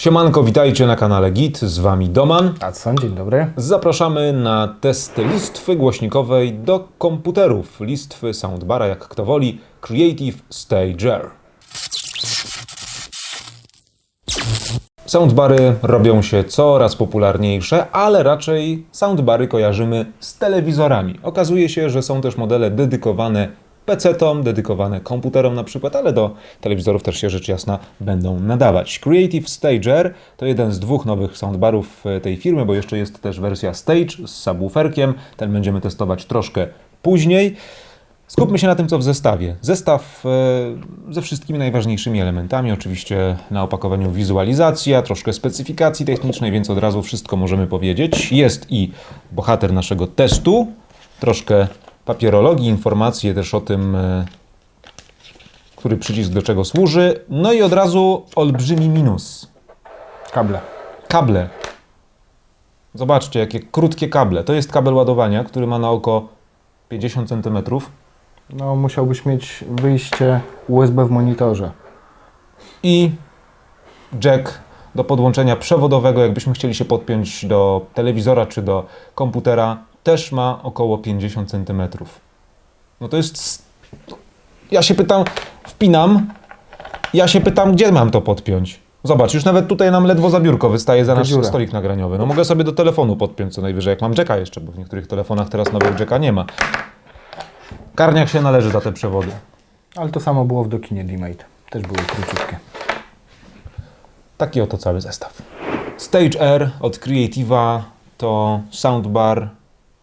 Siemanko, witajcie na kanale Git, z Wami Doman. Adson, dzień dobry. Zapraszamy na test listwy głośnikowej do komputerów. Listwy soundbara, jak kto woli, Creative Stager. Soundbary robią się coraz popularniejsze, ale raczej soundbary kojarzymy z telewizorami. Okazuje się, że są też modele dedykowane PC-tom, dedykowane komputerom na przykład, ale do telewizorów też się rzecz jasna będą nadawać. Creative Stager to jeden z dwóch nowych soundbarów e, tej firmy, bo jeszcze jest też wersja Stage z subwooferkiem. Ten będziemy testować troszkę później. Skupmy się na tym, co w zestawie. Zestaw e, ze wszystkimi najważniejszymi elementami. Oczywiście na opakowaniu wizualizacja, troszkę specyfikacji technicznej, więc od razu wszystko możemy powiedzieć. Jest i bohater naszego testu, troszkę papierologii, informacje też o tym, e, który przycisk do czego służy. No i od razu olbrzymi minus. Kable. Kable. Zobaczcie, jakie krótkie kable. To jest kabel ładowania, który ma na oko 50 cm. No, musiałbyś mieć wyjście USB w monitorze. i jack do podłączenia przewodowego, jakbyśmy chcieli się podpiąć do telewizora czy do komputera, też ma około 50 cm. No to jest. Ja się pytam, wpinam, ja się pytam, gdzie mam to podpiąć. Zobacz, już nawet tutaj nam ledwo za biurko wystaje za nasz dziura. stolik nagraniowy. No mogę sobie do telefonu podpiąć co najwyżej, jak mam jacka jeszcze, bo w niektórych telefonach teraz nawet jacka nie ma. Karniak się należy za te przewody. Ale to samo było w Dokinie D-Mate. Też były króciutkie. Taki oto cały zestaw. Stage R od Creative'a to soundbar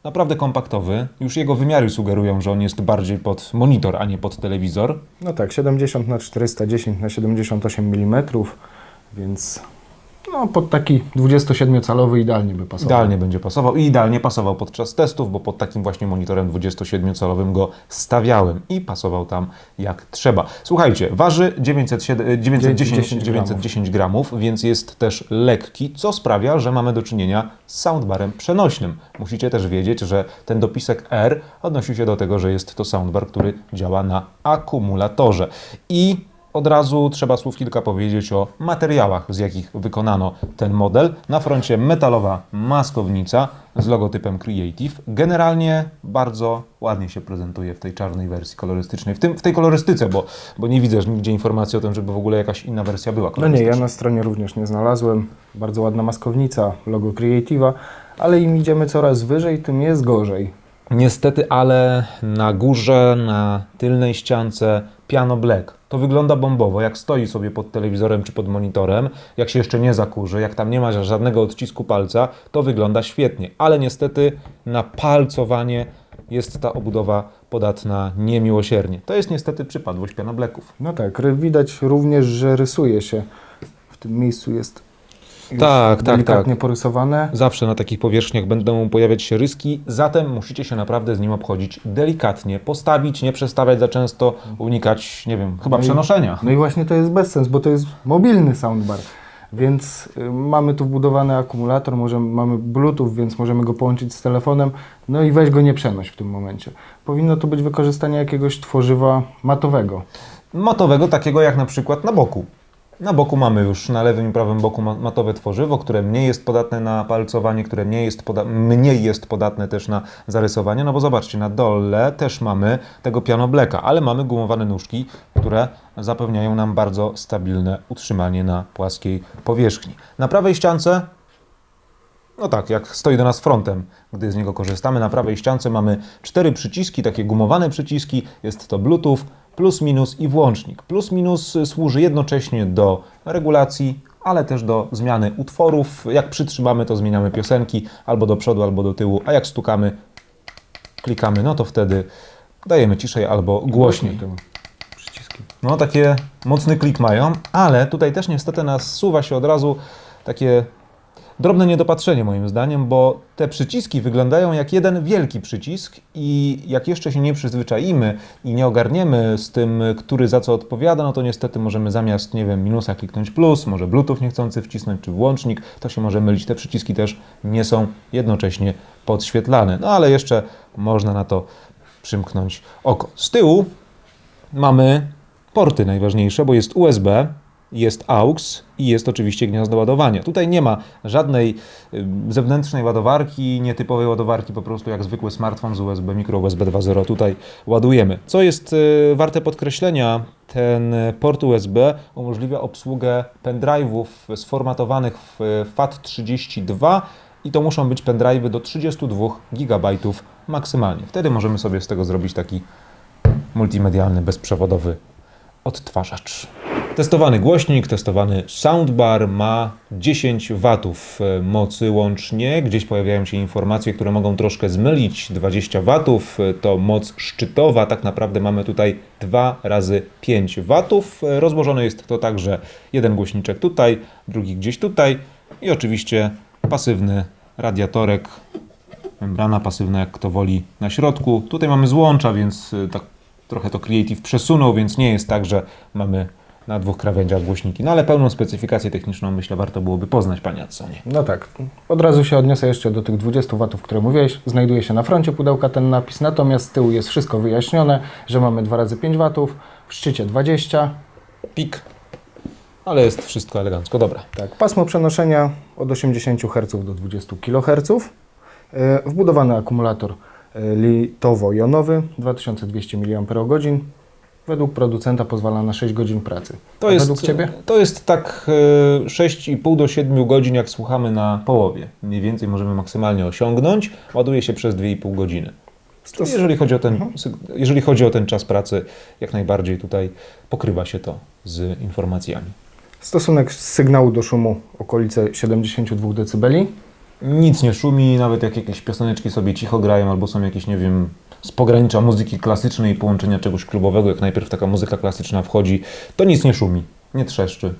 naprawdę kompaktowy. Już jego wymiary sugerują, że on jest bardziej pod monitor, a nie pod telewizor. No tak, 70 na 410 na 78 mm, więc no, pod taki 27-calowy idealnie by pasował. Idealnie będzie pasował i idealnie pasował podczas testów, bo pod takim właśnie monitorem 27-calowym go stawiałem i pasował tam jak trzeba. Słuchajcie, waży 907, 910, 910 910 gramów, więc jest też lekki, co sprawia, że mamy do czynienia z soundbarem przenośnym. Musicie też wiedzieć, że ten dopisek R odnosi się do tego, że jest to soundbar, który działa na akumulatorze. I od razu trzeba słów kilka powiedzieć o materiałach, z jakich wykonano ten model. Na froncie metalowa maskownica z logotypem Creative. Generalnie bardzo ładnie się prezentuje w tej czarnej wersji kolorystycznej. W, tym, w tej kolorystyce, bo, bo nie widzę nigdzie informacji o tym, żeby w ogóle jakaś inna wersja była No nie, ja na stronie również nie znalazłem. Bardzo ładna maskownica, logo Creative'a, ale im idziemy coraz wyżej, tym jest gorzej. Niestety, ale na górze, na tylnej ściance piano black. To wygląda bombowo, jak stoi sobie pod telewizorem czy pod monitorem, jak się jeszcze nie zakurzy, jak tam nie ma żadnego odcisku palca, to wygląda świetnie. Ale niestety na palcowanie jest ta obudowa podatna niemiłosiernie. To jest niestety przypadłość piano blacków. No tak, widać również, że rysuje się. W tym miejscu jest już Tak, tak, delikatnie tak. porysowane. Zawsze na takich powierzchniach będą pojawiać się ryski, zatem musicie się naprawdę z nim obchodzić delikatnie, postawić, nie przestawiać za często, unikać, nie wiem, chyba No i- przenoszenia. No i właśnie to jest bezsens, bo to jest mobilny soundbar. Więc y, mamy tu wbudowany akumulator, możemy, mamy Bluetooth, więc możemy go połączyć z telefonem. No i weź go nie przenoś w tym momencie. Powinno to być wykorzystanie jakiegoś tworzywa matowego. matowego, takiego jak na przykład na boku. Na boku mamy już na lewym i prawym boku ma- matowe tworzywo, które mniej jest podatne na palcowanie, które mniej jest, poda- mniej jest podatne też na zarysowanie. No bo zobaczcie, na dole też mamy tego piano blacka, ale mamy gumowane nóżki, które zapewniają nam bardzo stabilne utrzymanie na płaskiej powierzchni. Na prawej ściance no tak, jak stoi do nas frontem, gdy z niego korzystamy. Na prawej ściance mamy cztery przyciski, takie gumowane przyciski. Jest to Bluetooth, plus minus i włącznik. Plus minus służy jednocześnie do regulacji, ale też do zmiany utworów. Jak przytrzymamy, to zmieniamy piosenki albo do przodu, albo do tyłu, a jak stukamy, klikamy, no to wtedy dajemy ciszej albo głośniej. No, takie mocny klik mają, ale tutaj też niestety nasuwa się od razu takie drobne niedopatrzenie moim zdaniem, bo te przyciski wyglądają jak jeden wielki przycisk i jak jeszcze się nie przyzwyczaimy i nie ogarniemy z tym, który za co odpowiada, no to niestety możemy zamiast, nie wiem, minusa kliknąć plus, może Bluetooth niechcący wcisnąć, czy włącznik, to się może mylić. Te przyciski też nie są jednocześnie podświetlane, no ale jeszcze można na to przymknąć oko. Z tyłu mamy porty najważniejsze, bo jest USB, jest AUX i jest oczywiście gniazdo ładowania. Tutaj nie ma żadnej zewnętrznej ładowarki, nietypowej ładowarki, po prostu jak zwykły smartfon z USB, mikro USB 2.0 tutaj ładujemy. Co jest y, warte podkreślenia, ten port USB umożliwia obsługę pendrive'ów sformatowanych w FAT32 i to muszą być pendrive'y do 32 GB maksymalnie. Wtedy możemy sobie z tego zrobić taki multimedialny, bezprzewodowy odtwarzacz. Testowany głośnik, testowany soundbar ma 10 watów e, mocy łącznie. Gdzieś pojawiają się informacje, które mogą troszkę zmylić. 20 watów e, to moc szczytowa. Tak naprawdę mamy tutaj 2 razy 5 watów. E, Rozłożone jest to tak, że jeden głośniczek tutaj, drugi gdzieś tutaj i oczywiście pasywny radiatorek membrana pasywna, jak kto woli, na środku. Tutaj mamy złącza, więc tak trochę to Creative przesunął, więc nie jest tak, że mamy na dwóch krawędziach głośniki. No ale pełną specyfikację techniczną myślę warto byłoby poznać, panie Adsonie. No tak. Od razu się odniosę jeszcze do tych 20 watów, które mówiłeś. Znajduje się na froncie pudełka ten napis, natomiast z tyłu jest wszystko wyjaśnione, że mamy 2 razy 5 watów, w szczycie 20. Pik, ale jest wszystko elegancko. Dobra. Tak, pasmo przenoszenia od 80 Hz do 20 kHz. E, Wbudowany akumulator e, litowo-jonowy 2200 mAh. Według producenta pozwala na 6 godzin pracy. To A jest, według Ciebie? To jest tak y, 6,5 do 7 godzin, jak słuchamy na połowie. Mniej więcej możemy maksymalnie osiągnąć. Ładuje się przez 2,5 godziny. Czyli jeżeli chodzi, o ten, jeżeli chodzi o ten czas pracy, jak najbardziej tutaj pokrywa się to z informacjami. Stosunek sygnału do szumu okolice 72 dB. Nic nie szumi, nawet jak jakieś pioseneczki sobie cicho grają, albo są jakieś, nie wiem, z pogranicza muzyki klasycznej i połączenia czegoś klubowego, jak najpierw taka muzyka klasyczna wchodzi, to nic nie szumi, nie trzeszczy,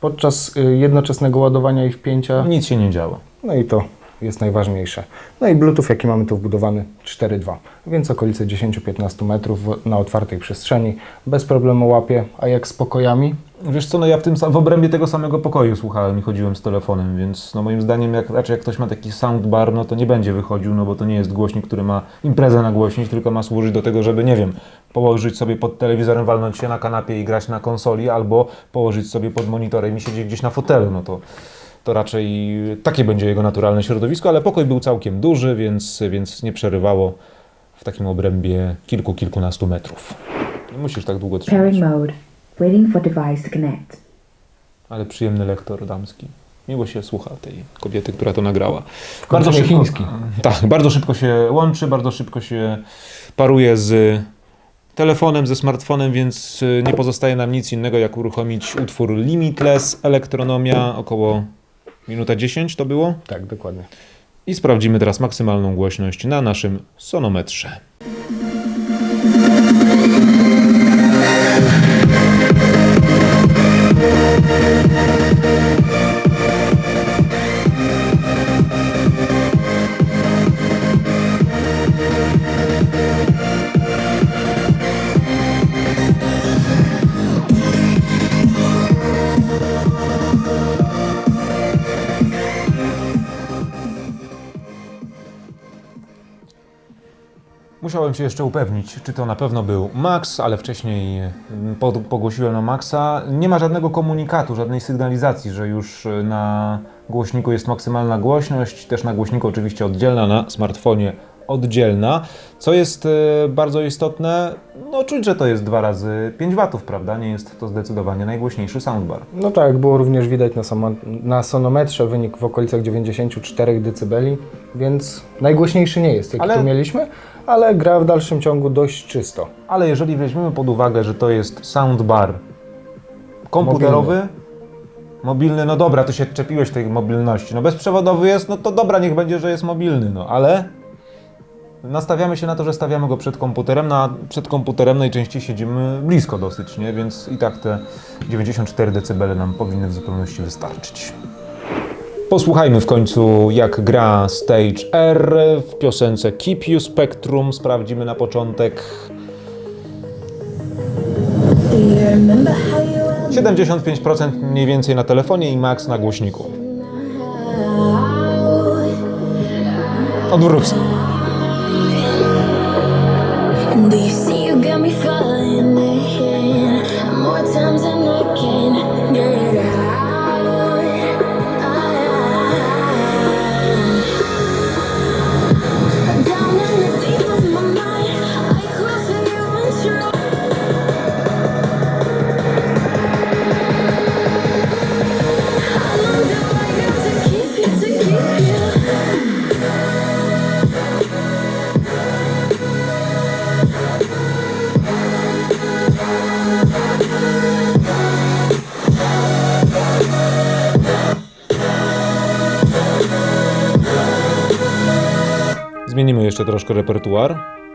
Podczas y, jednoczesnego ładowania i wpięcia, nic się nie działo. no i to jest najważniejsze. No i Bluetooth, jaki mamy tu wbudowany 4.2, więc okolice 10-15 metrów na otwartej przestrzeni, bez problemu łapie, a jak z pokojami, Wiesz co, no ja w, tym, w obrębie tego samego pokoju słuchałem i chodziłem z telefonem, więc no moim zdaniem, jak, raczej jak ktoś ma taki soundbar, no to nie będzie wychodził, no bo to nie jest głośnik, który ma imprezę nagłośnić, tylko ma służyć do tego, żeby, nie wiem, położyć sobie pod telewizorem, walnąć się na kanapie i grać na konsoli, albo położyć sobie pod monitorem i siedzieć gdzieś na fotelu, no to, to raczej takie będzie jego naturalne środowisko, ale pokój był całkiem duży, więc, więc nie przerywało w takim obrębie kilku, kilkunastu metrów. Nie musisz tak długo trzymać. Waiting for device to connect. ale przyjemny lektor damski. Miło się słucha tej kobiety, która to nagrała. końcu nie chiński. Tak, bardzo szybko się łączy, bardzo szybko się paruje z telefonem, ze smartfonem, więc y, nie pozostaje nam nic innego, jak uruchomić utwór Limitless Elektronomia, około minuta 10 to było. tak, dokładnie. I sprawdzimy teraz maksymalną głośność na naszym sonometrze. Musiałem się jeszcze upewnić, czy to na pewno był Max, ale wcześniej mm, pod, pogłosiłem na Maxa. Nie ma żadnego komunikatu, żadnej sygnalizacji, że już y, na głośniku jest maksymalna głośność, też na głośniku oczywiście oddzielna, na smartfonie oddzielna. Co jest y, bardzo istotne, no czuć, że to jest 2 razy 5 watów, prawda? Nie jest to zdecydowanie najgłośniejszy soundbar. No tak, było również widać na, na sonometrze wynik w okolicach 94 dB, więc najgłośniejszy nie jest, jaki Ale- tu mieliśmy, ale gra w dalszym ciągu dość czysto. Ale jeżeli weźmiemy pod uwagę, że to jest soundbar komputerowy, mobilny. no dobra, to się czepiłeś tej mobilności. No bezprzewodowy jest, no to dobra, niech będzie, że jest mobilny, no ale nastawiamy się na to, że stawiamy go przed komputerem, na, przed komputerem najczęściej siedzimy blisko dosyć, nie? Więc i tak te 94 dB nam powinny w zupełności wystarczyć. Posłuchajmy w końcu, jak gra Stage R w piosence Keep You Spectrum. Sprawdzimy na początek. 75% mniej więcej na telefonie i max na głośniku. Odwrócę. Zmienimy jeszcze troszkę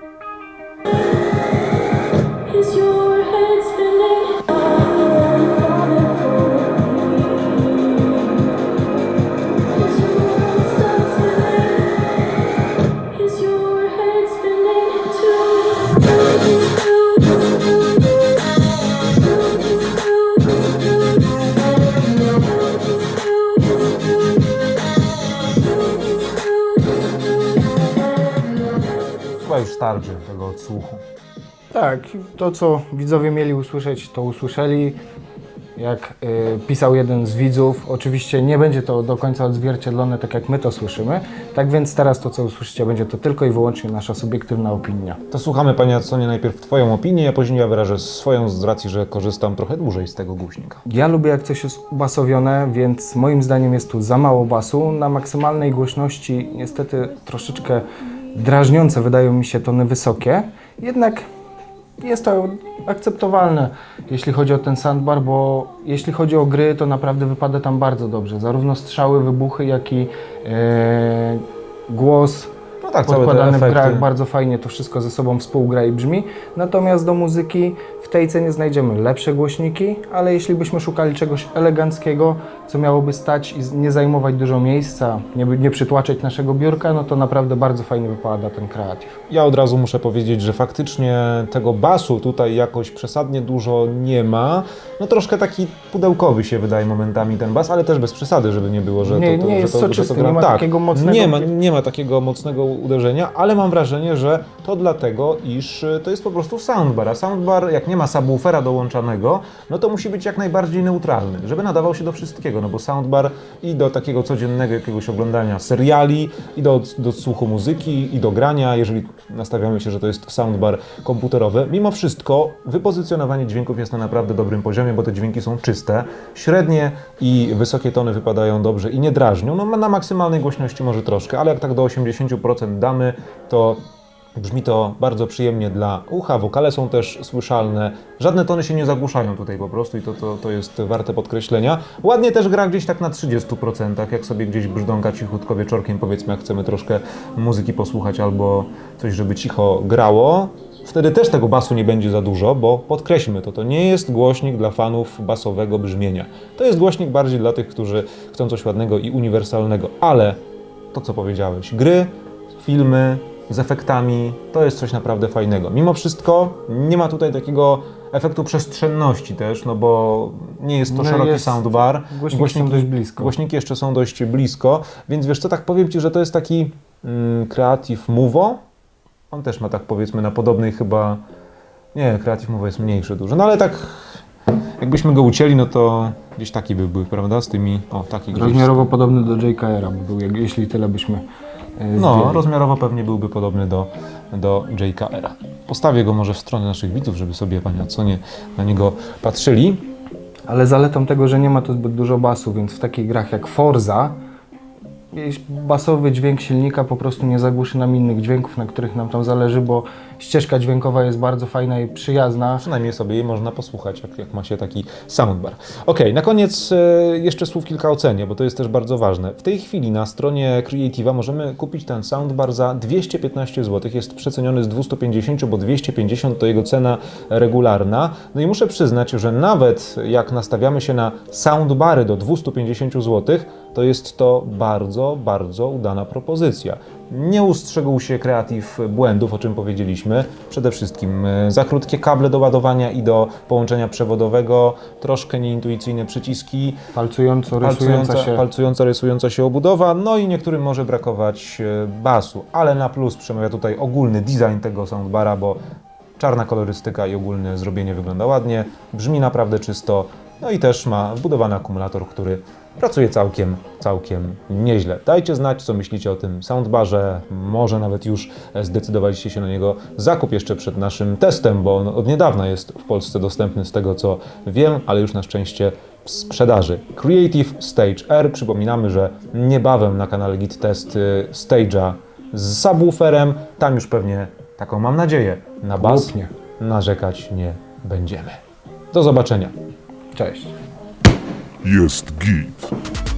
Tego odsłuchu. Tak, to co widzowie mieli usłyszeć, to usłyszeli. Jak y, pisał jeden z widzów, oczywiście nie będzie to do końca odzwierciedlone tak jak my to słyszymy. Tak więc teraz to co usłyszycie będzie to tylko i wyłącznie nasza subiektywna opinia. To słuchamy Pani Adsonie najpierw Twoją opinię, a później ja wyrażę swoją z racji, że korzystam trochę dłużej z tego głośnika. Ja lubię jak coś jest ubasowione, więc moim zdaniem jest tu za mało basu. Na maksymalnej głośności niestety troszeczkę drażniące wydają mi się tony wysokie. Jednak jest to akceptowalne, jeśli chodzi o ten soundbar, bo jeśli chodzi o gry, to naprawdę wypada tam bardzo dobrze. Zarówno strzały, wybuchy, jak i e, głos No tak, całe te podkładany w grach bardzo fajnie to wszystko ze sobą współgra i brzmi. Natomiast do muzyki w tej cenie znajdziemy lepsze głośniki, ale jeśli byśmy szukali czegoś eleganckiego, co miałoby stać i nie zajmować dużo miejsca, nie, nie przytłaczać naszego biurka, no to naprawdę bardzo fajnie wypada ten kreatyw. Ja od razu muszę powiedzieć, że faktycznie tego basu tutaj jakoś przesadnie dużo nie ma. No troszkę taki pudełkowy się wydaje momentami ten bas, ale też bez przesady, żeby nie było, że Nie- to, to, nie że jest to, że to soczysty, gra- nie ma tak, takiego mocnego- Nie ma, nie ma takiego mocnego uderzenia, ale mam wrażenie, że to dlatego, iż y, to jest po prostu soundbar, a soundbar jak nie ma subwoofera dołączanego, no to musi być jak najbardziej neutralny, żeby nadawał się do wszystkiego, no bo soundbar i do takiego codziennego jakiegoś oglądania seriali, i do, do słuchu muzyki, i do grania, jeżeli nastawiamy się, że to jest soundbar komputerowy. Mimo wszystko wypozycjonowanie dźwięków jest na naprawdę dobrym poziomie, bo te dźwięki są czyste, średnie i wysokie tony wypadają dobrze i nie drażnią. No na maksymalnej głośności może troszkę, ale jak tak do 80% damy, to Brzmi to bardzo przyjemnie dla ucha, wokale są też słyszalne. Żadne tony się nie zagłuszają tutaj po prostu i to, to, to jest warte podkreślenia. Ładnie też gra gdzieś tak na 30%, jak sobie gdzieś brzdąka cichutko wieczorkiem, powiedzmy, jak chcemy troszkę muzyki posłuchać albo coś, żeby cicho grało. Wtedy też tego basu nie będzie za dużo, bo podkreślmy to, to nie jest głośnik dla fanów basowego brzmienia. To jest głośnik bardziej dla tych, którzy chcą coś ładnego i uniwersalnego, ale to, co powiedziałeś, gry, filmy z efektami, to jest coś naprawdę fajnego. Mimo wszystko nie ma tutaj takiego efektu przestrzenności też, no bo nie jest to No szeroki jest- soundbar. głośniki są dość blisko. Głośniki jeszcze są dość blisko, więc wiesz co, tak powiem Ci, że to jest taki mm, Creative Movo. On też ma tak powiedzmy na podobnej chyba, nie, Creative Movo jest mniejszy dużo, no ale tak jakbyśmy go ucięli, no to gdzieś taki by był, prawda, z tymi, o taki. Rozmiarowo podobny do JKR-a by był, jak- jeśli tyle byśmy No, zdjęli. rozmiarowo pewnie byłby podobny do, do JKR-a. Postawię go może w stronę naszych widzów, żeby sobie Panie Adsonie na niego patrzyli. Ale zaletą tego, że nie ma tu zbyt dużo basu, więc w takich grach jak Forza basowy dźwięk silnika po prostu nie zagłuszy nam innych dźwięków, na których nam tam zależy, bo ścieżka dźwiękowa jest bardzo fajna i przyjazna. Przynajmniej sobie jej można posłuchać, jak, jak ma się taki soundbar. Ok, na koniec e, jeszcze słów kilka o cenie, bo to jest też bardzo ważne. W tej chwili na stronie Creative'a możemy kupić ten soundbar za 215 zł. Jest przeceniony z 250, bo 250 to jego cena regularna. No i muszę przyznać, że nawet jak nastawiamy się na soundbary do 250 zł, to jest to bardzo, bardzo udana propozycja. Nie ustrzegł się Creative błędów, o czym powiedzieliśmy. Przede wszystkim e, za krótkie kable do ładowania i do połączenia przewodowego, troszkę nieintuicyjne przyciski, Palcująco rysująca się. palcująca, rysująca się obudowa, no i niektórym może brakować e, basu, ale na plus przemawia tutaj ogólny design tego soundbara, bo czarna kolorystyka i ogólne zrobienie wygląda ładnie, brzmi naprawdę czysto, no i też ma wbudowany akumulator, który pracuje całkiem, całkiem nieźle. Dajcie znać, co myślicie o tym soundbarze, może nawet już zdecydowaliście się na niego zakup jeszcze przed naszym testem, bo on od niedawna jest w Polsce dostępny z tego, co wiem, ale już na szczęście w sprzedaży. Creative Stage R. Przypominamy, że niebawem na kanale Git Test y, Stage'a z subwooferem. Tam już pewnie, taką mam nadzieję, na bas narzekać nie będziemy. Do zobaczenia. Cześć. jest git.